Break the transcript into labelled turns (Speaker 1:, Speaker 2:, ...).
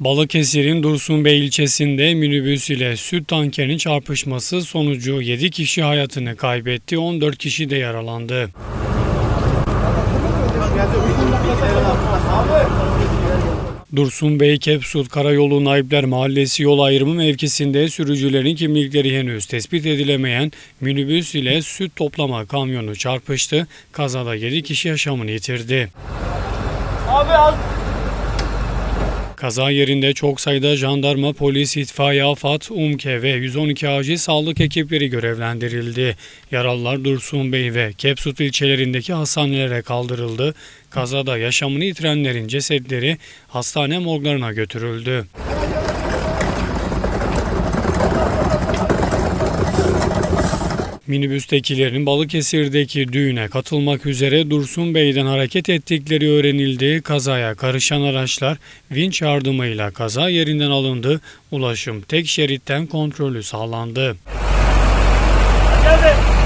Speaker 1: Balıkesir'in Dursunbey ilçesinde minibüs ile süt tankerinin çarpışması sonucu 7 kişi hayatını kaybetti, 14 kişi de yaralandı. Dursunbey Kepsut Karayolu Naipler Mahallesi yol ayrımı mevkisinde sürücülerin kimlikleri henüz tespit edilemeyen minibüs ile süt toplama kamyonu çarpıştı. Kazada 7 kişi yaşamını yitirdi.
Speaker 2: Abi az
Speaker 1: Kaza yerinde çok sayıda jandarma, polis, itfaiye, AFAD, UMKE ve 112 acil sağlık ekipleri görevlendirildi. Yaralılar Dursunbey ve Kepsut ilçelerindeki hastanelere kaldırıldı. Kazada yaşamını yitirenlerin cesetleri hastane morglarına götürüldü. Minibüstekilerin Balıkesir'deki düğüne katılmak üzere Dursun Bey'den hareket ettikleri öğrenildi. Kazaya karışan araçlar vinç yardımıyla kaza yerinden alındı. Ulaşım tek şeritten kontrolü sağlandı.
Speaker 2: geldi.